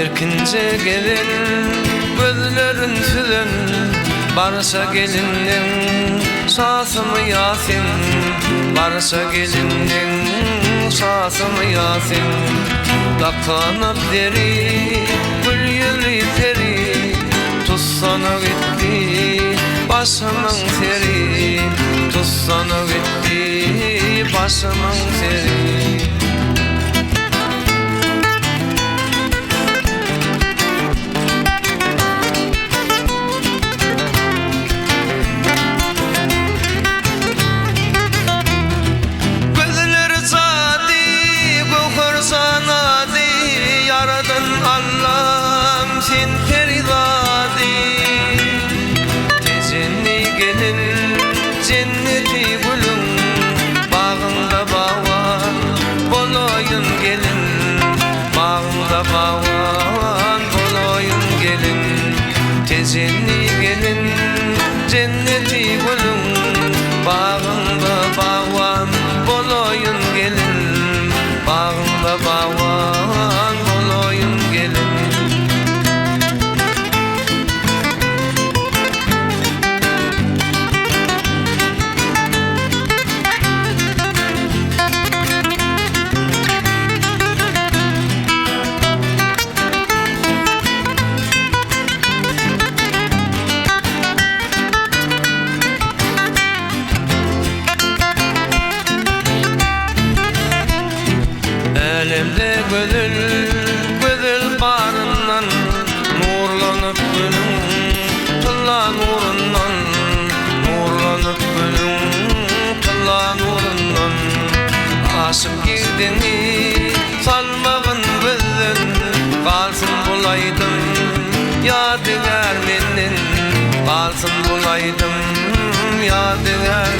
Erkince gelin gözlerin tülen Barsa gelinin sasımı yasin. Barsa gelinin sasımı yasin. Kaptanıp deri gül yüzü teri Tutsana gitti başımın teri. Tutsana gitti başımın teri güzel güzel barından Nurlanıp gülüm tılla nurundan Nurlanıp gülüm tılla nurundan Aşıp girdini sanmağın bizden Kalsın bulaydın yadigar mendin Kalsın bulaydın yadigar